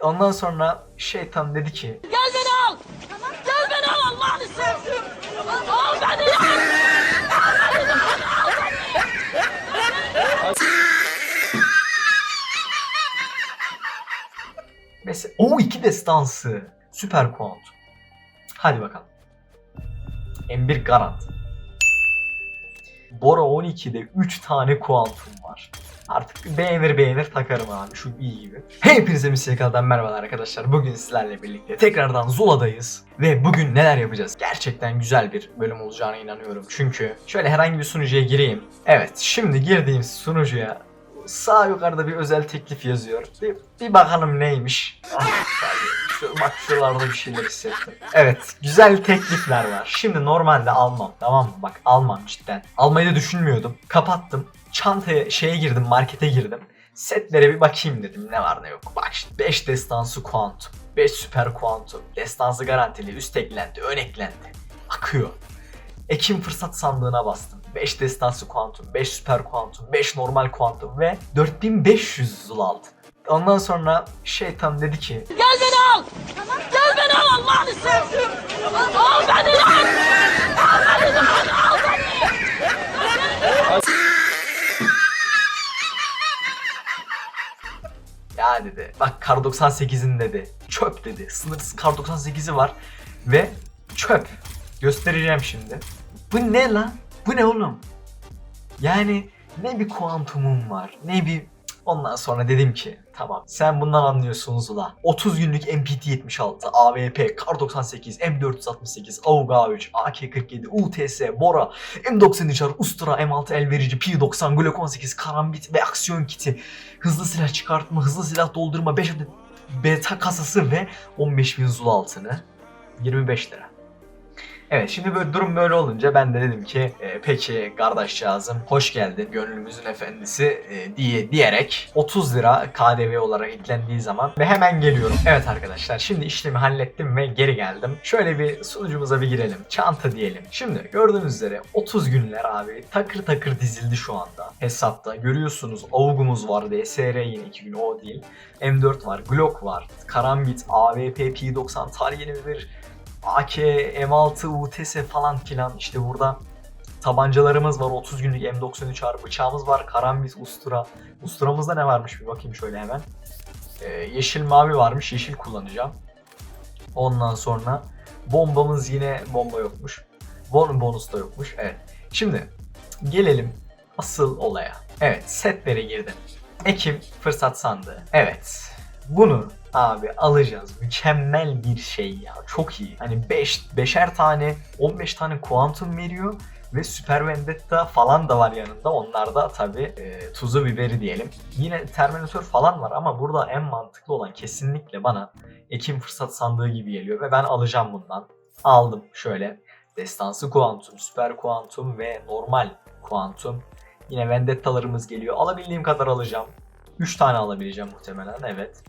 Ondan sonra şeytan dedi ki Gel beni al. Gel beni al Allah'ını sevdim. Al beni ya. mesela o iki destansı süper kuantum. Hadi bakalım. M1 garant. Bora 12'de 3 tane kuantum var. Artık beğenir beğenir takarım abi şu iyi gibi. Hepinize Misyakalı'dan merhabalar arkadaşlar. Bugün sizlerle birlikte tekrardan Zula'dayız. Ve bugün neler yapacağız? Gerçekten güzel bir bölüm olacağına inanıyorum. Çünkü şöyle herhangi bir sunucuya gireyim. Evet şimdi girdiğim sunucuya sağ yukarıda bir özel teklif yazıyor. Bir, bir bakalım neymiş. Ah, bak şuralarda bir şeyler hissettim. Evet güzel teklifler var. Şimdi normalde almam tamam mı? Bak almam cidden. Almayı da düşünmüyordum. Kapattım. Çantaya şeye girdim markete girdim. Setlere bir bakayım dedim ne var ne yok. Bak şimdi 5 destansı kuantum. 5 süper kuantum. Destansı garantili üst eklendi ön eklendi. Akıyor. Ekim fırsat sandığına bastım. 5 destansı kuantum, 5 süper kuantum, 5 normal kuantum ve 4500 zul aldım. Ondan sonra şeytan dedi ki Gel beni al. Gel beni al Allah'ını sevdim. Al beni ya. Al beni ya. Al beni. Ya dedi bak kar 98'in dedi çöp dedi sınırsız kar 98'i var ve çöp göstereceğim şimdi. Bu ne lan? Bu ne oğlum? Yani ne bir kuantumum var ne bir Ondan sonra dedim ki tamam sen bundan anlıyorsun Zula. 30 günlük MPT-76, AWP, Kar 98, M468, AUG A3, AK-47, UTS, Bora, M93R, Ustura, M6 el verici, P90, Glock 18, Karambit ve aksiyon kiti, hızlı silah çıkartma, hızlı silah doldurma, 5 adet beta kasası ve 15.000 Zula altını 25 lira. Evet şimdi böyle durum böyle olunca ben de dedim ki e, peki kardeşcağızım hoş geldin gönlümüzün efendisi e, diye diyerek 30 lira KDV olarak eklendiği zaman ve hemen geliyorum. Evet arkadaşlar şimdi işlemi hallettim ve geri geldim. Şöyle bir sunucumuza bir girelim. Çanta diyelim. Şimdi gördüğünüz üzere 30 günler abi takır takır dizildi şu anda hesapta. Görüyorsunuz AUG'umuz var DSR yine 2 gün o değil. M4 var, Glock var, Karambit, AWP, P90, tarih yeni bir AK, M6, UTS falan filan işte burada tabancalarımız var. 30 günlük M93 ar bıçağımız var. Karambit, Ustura. Usturamızda ne varmış bir bakayım şöyle hemen. Ee, yeşil mavi varmış. Yeşil kullanacağım. Ondan sonra bombamız yine bomba yokmuş. Bon bonus da yokmuş. Evet. Şimdi gelelim asıl olaya. Evet setlere girdim. Ekim fırsat sandığı. Evet. Bunu abi alacağız. Mükemmel bir şey ya. Çok iyi. Hani 5 beş, 5'er tane 15 tane kuantum veriyor ve Super Vendetta falan da var yanında. Onlar da tabi e, tuzu biberi diyelim. Yine Terminator falan var ama burada en mantıklı olan kesinlikle bana Ekim fırsat sandığı gibi geliyor ve ben alacağım bundan. Aldım şöyle. Destansı kuantum, süper kuantum ve normal kuantum. Yine Vendetta'larımız geliyor. Alabildiğim kadar alacağım. 3 tane alabileceğim muhtemelen evet.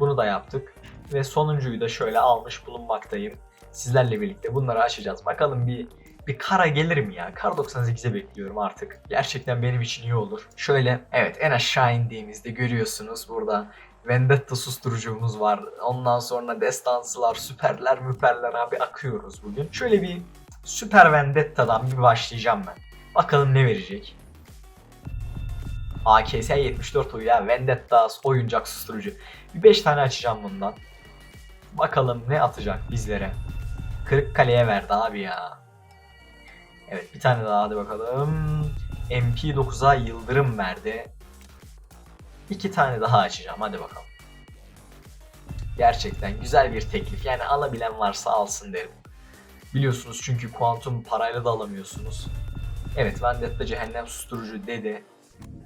Bunu da yaptık. Ve sonuncuyu da şöyle almış bulunmaktayım. Sizlerle birlikte bunları açacağız. Bakalım bir bir kara gelir mi ya? Kar 98'e bekliyorum artık. Gerçekten benim için iyi olur. Şöyle evet en aşağı indiğimizde görüyorsunuz burada Vendetta susturucumuz var. Ondan sonra destansılar, süperler, müperler abi akıyoruz bugün. Şöyle bir Süper Vendetta'dan bir başlayacağım ben. Bakalım ne verecek. AKS 74 uyuya Vendetta oyuncak susturucu. Bir 5 tane açacağım bundan. Bakalım ne atacak bizlere. Kırıkkale'ye verdi abi ya. Evet bir tane daha hadi bakalım. MP9'a Yıldırım verdi. İki tane daha açacağım hadi bakalım. Gerçekten güzel bir teklif. Yani alabilen varsa alsın derim. Biliyorsunuz çünkü kuantum parayla da alamıyorsunuz. Evet Vendetta cehennem susturucu dedi.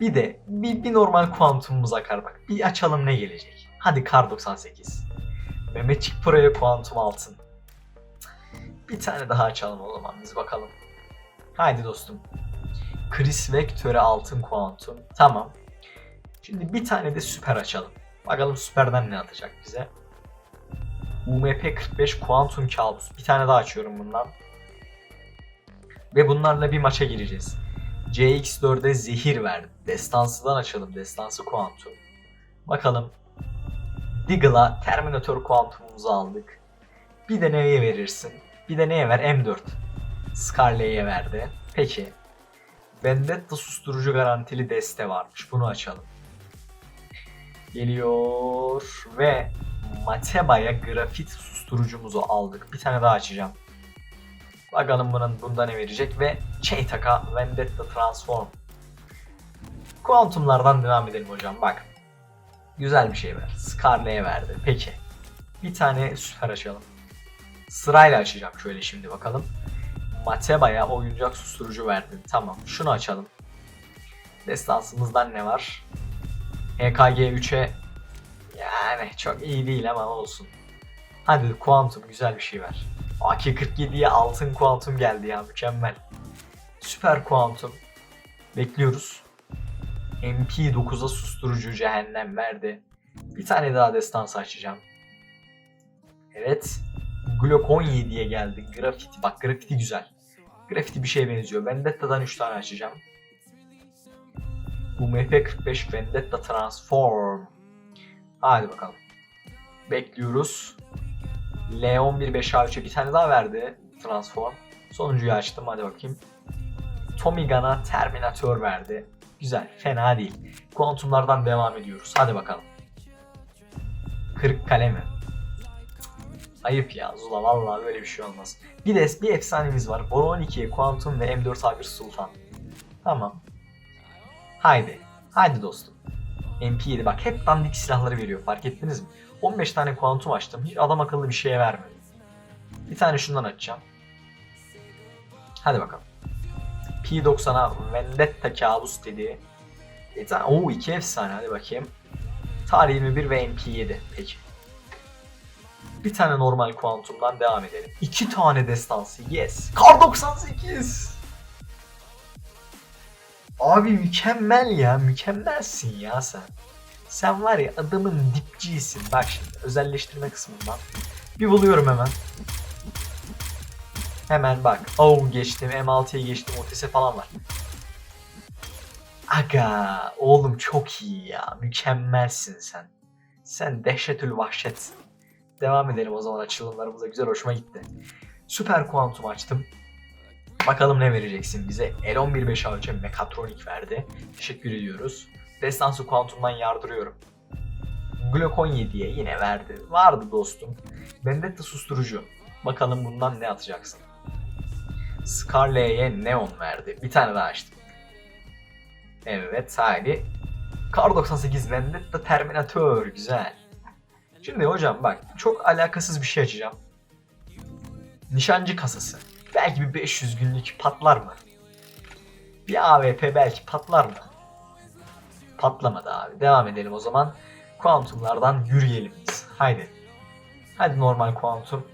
Bir de bir, bir normal kuantumumuz akar bak. Bir açalım ne gelecek. Hadi Kar 98. Mehmetçik Pro'ya kuantum altın. Bir tane daha açalım o zaman biz bakalım. Haydi dostum. Chris Vector'e altın kuantum. Tamam. Şimdi bir tane de süper açalım. Bakalım süperden ne atacak bize. UMP 45 kuantum kabus. Bir tane daha açıyorum bundan. Ve bunlarla bir maça gireceğiz. CX4'e zehir verdi. Destansıdan açalım. Destansı kuantum. Bakalım Deagle'a Terminator kuantumumuzu aldık. Bir de neye verirsin? Bir de neye ver? M4. Scarlet'e verdi. Peki. Vendetta susturucu garantili deste varmış. Bunu açalım. Geliyor ve Mateba'ya grafit susturucumuzu aldık. Bir tane daha açacağım. Bakalım bunun bunda ne verecek ve Cheetah'a Vendetta Transform. Kuantumlardan devam edelim hocam. Bak. Güzel bir şey ver. Scarlet'e verdi. Peki. Bir tane süper açalım. Sırayla açacağım şöyle şimdi bakalım. Mateba'ya oyuncak susturucu verdi. Tamam. Şunu açalım. Destansımızdan ne var? HKG 3'e yani çok iyi değil ama olsun. Hadi kuantum güzel bir şey ver. AK-47'ye altın kuantum geldi ya mükemmel. Süper kuantum. Bekliyoruz. MP9'a susturucu cehennem verdi. Bir tane daha destansı açacağım. Evet. Glock 17'ye geldi. Graffiti. Bak graffiti güzel. Graffiti bir şeye benziyor. Vendetta'dan 3 tane açacağım. Bu MP45 Vendetta Transform. Hadi bakalım. Bekliyoruz. L11 5A3'e bir tane daha verdi. Transform. Sonuncuyu açtım. Hadi bakayım. Tommy Gun'a Terminator verdi. Güzel. Fena değil. Kuantumlardan devam ediyoruz. Hadi bakalım. Kırık kale mi? Ayıp ya Zula vallahi böyle bir şey olmaz. Bir de bir efsanemiz var. Boron 12'ye Quantum ve M4A1 Sultan. Tamam. Haydi. Haydi dostum. MP7 bak hep dandik silahları veriyor fark ettiniz mi? 15 tane kuantum açtım. Hiç adam akıllı bir şeye vermedim. Bir tane şundan açacağım. Hadi bakalım. P90'a Vendetta kabus dedi. Bir tane, oo iki efsane hadi bakayım. Tarih 21 ve MP7 peki. Bir tane normal kuantumdan devam edelim. İki tane destansı yes. Kar 98. Abi mükemmel ya mükemmelsin ya sen. Sen var ya adamın dipçisin. Bak şimdi özelleştirme kısmından. Bir buluyorum hemen. Hemen bak. Oh geçtim. M6'ya geçtim. OTS falan var. Aga oğlum çok iyi ya. Mükemmelsin sen. Sen dehşetül vahşetsin. Devam edelim o zaman açılımlarımıza. Güzel hoşuma gitti. Süper kuantum açtım. Bakalım ne vereceksin bize. L11 5 a Mekatronik verdi. Teşekkür ediyoruz. Destansı kuantumdan yardırıyorum. Glock 17'ye yine verdi. Vardı dostum. Vendetta susturucu. Bakalım bundan ne atacaksın. Scarlet'e Neon verdi. Bir tane daha açtım. Evet haydi. Kar 98 Vendetta Terminator. Güzel. Şimdi hocam bak çok alakasız bir şey açacağım. Nişancı kasası. Belki bir 500 günlük patlar mı? Bir AWP belki patlar mı? Patlamadı abi. Devam edelim o zaman. Kuantumlardan yürüyelim biz. Haydi. Hadi normal kuantum.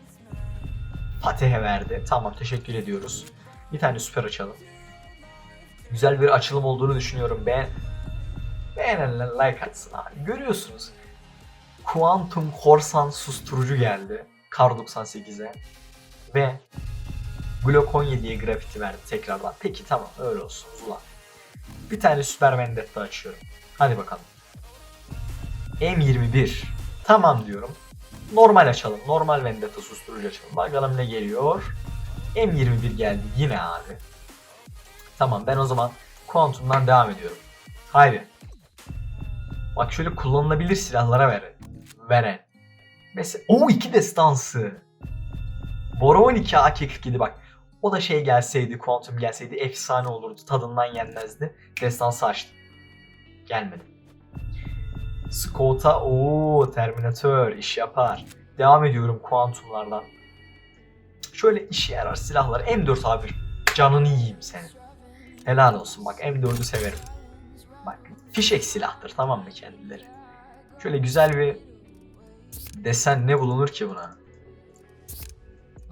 Fatih'e verdi. Tamam teşekkür ediyoruz. Bir tane süper açalım. Güzel bir açılım olduğunu düşünüyorum. Beğen Beğenenler like atsın abi. Görüyorsunuz. Quantum Korsan susturucu geldi. Kar 98'e. Ve Glock 17'ye grafiti verdi tekrardan. Peki tamam öyle olsun Zula. Bir tane Super Vendetta açıyorum. Hadi bakalım. M21. Tamam diyorum. Normal açalım. Normal Vendetta susturucu açalım. Bakalım ne geliyor. M21 geldi yine abi. Tamam ben o zaman Quantum'dan devam ediyorum. Haydi. Bak şöyle kullanılabilir silahlara veren. Veren. Mesela o iki destansı. Bora 12 AK-47 bak. O da şey gelseydi, Quantum gelseydi efsane olurdu. Tadından yenmezdi. Destansı açtım. Gelmedi. Scott'a o Terminator iş yapar. Devam ediyorum Quantum'lardan. Şöyle işe yarar silahlar. M4 abi canını yiyeyim senin. Helal olsun bak M4'ü severim. Bak fişek silahtır tamam mı kendileri. Şöyle güzel bir desen ne bulunur ki buna?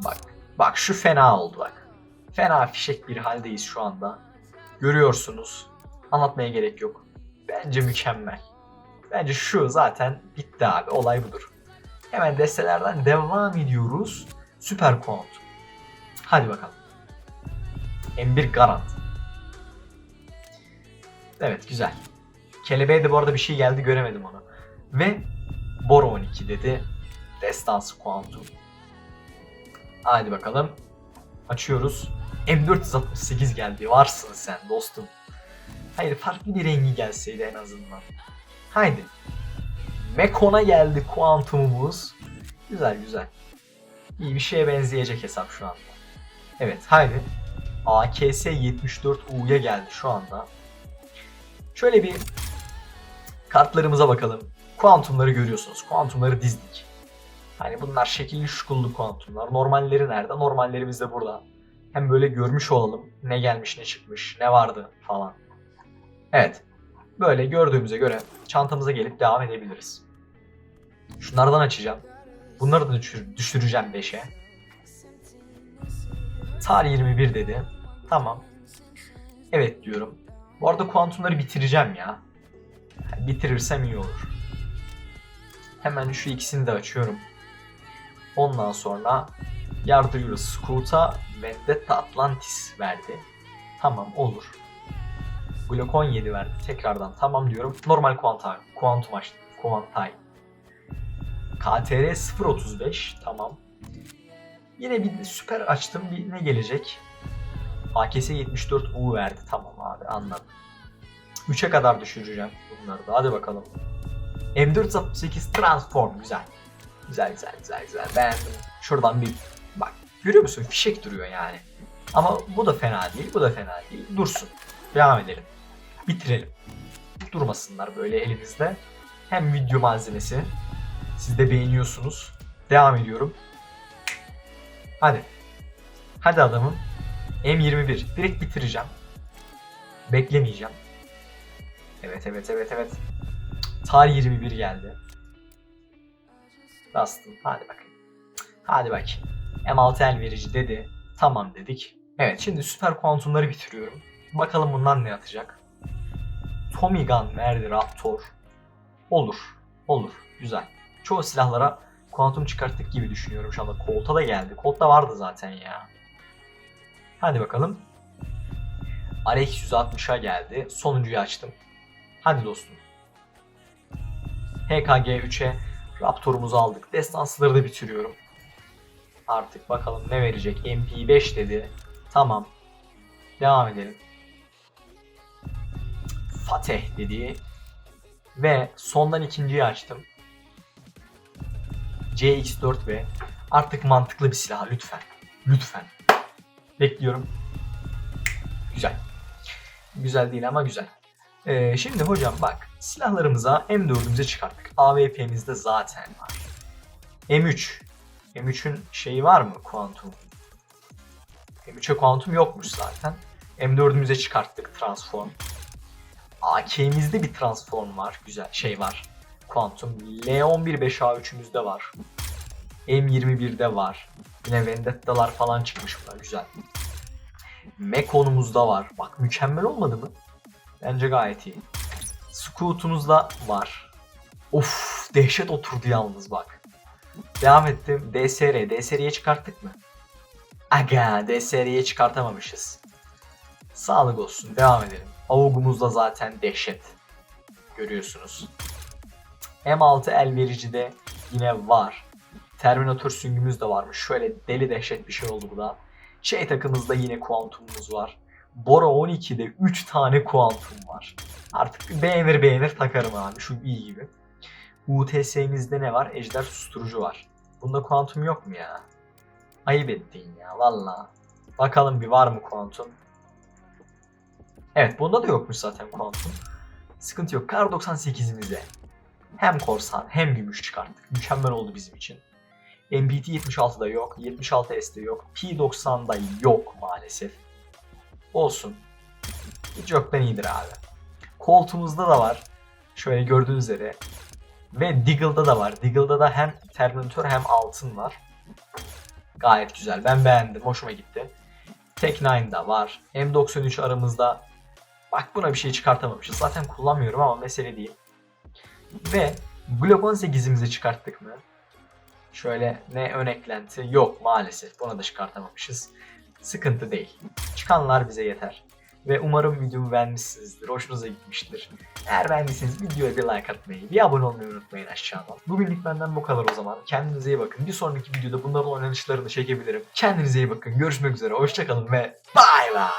Bak. Bak şu fena oldu bak. Fena fişek bir haldeyiz şu anda. Görüyorsunuz. Anlatmaya gerek yok. Bence mükemmel. Bence şu zaten bitti abi. Olay budur. Hemen destelerden devam ediyoruz. Süper Quantum. Hadi bakalım. M1 Garant. Evet güzel. Kelebeğe de bu arada bir şey geldi göremedim onu. Ve Bora 12 dedi. Destansı Quantum. Haydi bakalım. Açıyoruz. M468 geldi. Varsın sen dostum. Hayır farklı bir rengi gelseydi en azından. Haydi. Mekon'a geldi Quantum'umuz. Güzel güzel. İyi bir şeye benzeyecek hesap şu anda. Evet haydi. AKS 74U'ya geldi şu anda. Şöyle bir kartlarımıza bakalım. Kuantumları görüyorsunuz. Kuantumları dizdik. Hani bunlar şekilli şukullu kuantumlar. Normalleri nerede? Normallerimiz de burada. Hem böyle görmüş olalım. Ne gelmiş, ne çıkmış, ne vardı falan. Evet. Böyle gördüğümüze göre çantamıza gelip devam edebiliriz. Şunlardan açacağım. Bunları da düşür- düşüreceğim 5'e. Tarih 21 dedi. Tamam. Evet diyorum. Bu arada kuantumları bitireceğim ya. Bitirirsem iyi olur. Hemen şu ikisini de açıyorum. Ondan sonra yardırıyoruz. Scoot'a Vendetta Atlantis verdi. Tamam olur. Glock 17 verdi. Tekrardan tamam diyorum. Normal kuanta, kuantum açtım. Kuantay. KTR 035 tamam. Yine bir süper açtım. Bir ne gelecek? AKS 74 U verdi. Tamam abi anladım. 3'e kadar düşüreceğim bunları da. Hadi bakalım. M468 Transform güzel. Güzel güzel güzel güzel. Beğendim. Şuradan bir bak. Görüyor musun? Fişek duruyor yani. Ama bu da fena değil. Bu da fena değil. Dursun. Devam edelim. Bitirelim. Durmasınlar böyle elimizde. Hem video malzemesi. Siz de beğeniyorsunuz. Devam ediyorum. Hadi. Hadi adamım. M21. Direkt bitireceğim. Beklemeyeceğim. Evet evet evet evet. Tarih 21 geldi. Bastım. Hadi bakayım. Hadi bak. M6 el verici dedi. Tamam dedik. Evet şimdi süper kuantumları bitiriyorum. Bakalım bundan ne atacak. Tommy Gun verdi Raptor. Olur. Olur. Güzel. Çoğu silahlara kuantum çıkarttık gibi düşünüyorum şu anda. Colt'a da geldi. Colt'ta vardı zaten ya. Hadi bakalım. RX 160'a geldi. Sonuncuyu açtım. Hadi dostum. HKG 3'e Raptor'umuzu aldık. Destansıları da bitiriyorum. Artık bakalım ne verecek. MP5 dedi. Tamam. Devam edelim. Fateh dedi. Ve sondan ikinciyi açtım. CX4 ve artık mantıklı bir silah lütfen. Lütfen. Bekliyorum. Güzel. Güzel değil ama güzel. Ee, şimdi hocam bak silahlarımıza M4'ümüze çıkarttık. AWP'mizde zaten var. M3. M3'ün şeyi var mı? Kuantum. M3'e kuantum yokmuş zaten. M4'ümüze çıkarttık transform. AK'mizde bir transform var. Güzel şey var. Kuantum. L11 5A3'ümüzde var. M21'de var. Yine Vendetta'lar falan çıkmış buna. Güzel. Mekon'umuzda var. Bak mükemmel olmadı mı? Bence gayet iyi. Scoot'umuzda var. Of dehşet oturdu yalnız bak. Devam ettim. DSR. DSR'ye çıkarttık mı? Aga DSR'ye çıkartamamışız. Sağlık olsun. Devam edelim. Avugumuzda zaten dehşet. Görüyorsunuz. M6 el verici de yine var. Terminator süngümüz de varmış. Şöyle deli dehşet bir şey oldu bu da. Şey takımızda yine kuantumumuz var. Bora 12'de 3 tane kuantum var. Artık beğenir beğenir takarım abi. Şu iyi gibi. UTS'mizde ne var? Ejder susturucu var. Bunda kuantum yok mu ya? Ayıp ettin ya valla. Bakalım bir var mı kuantum? Evet bunda da yokmuş zaten kuantum. Sıkıntı yok. Kar 98'imize hem korsan hem gümüş çıkarttık. Mükemmel oldu bizim için. MBT 76'da yok, 76S'de yok, P90'da yok maalesef. Olsun. Hiç yoktan iyidir abi. Koltuğumuzda da var. Şöyle gördüğünüz üzere. Ve Diggle'da da var. Diggle'da da hem Terminator hem altın var. Gayet güzel. Ben beğendim. Hoşuma gitti. Tek 9'da var. M93 aramızda. Bak buna bir şey çıkartamamışız. Zaten kullanmıyorum ama mesele değil. Ve Glock 18'imizi çıkarttık mı? Şöyle ne ön eklenti yok maalesef. Buna da çıkartamamışız. Sıkıntı değil. Çıkanlar bize yeter. Ve umarım videomu beğenmişsinizdir. Hoşunuza gitmiştir. Eğer beğendiyseniz videoya bir like atmayı, bir abone olmayı unutmayın aşağıdan. Bugünlük benden bu kadar o zaman. Kendinize iyi bakın. Bir sonraki videoda bunların oynanışlarını çekebilirim. Kendinize iyi bakın. Görüşmek üzere. Hoşçakalın ve bay bay.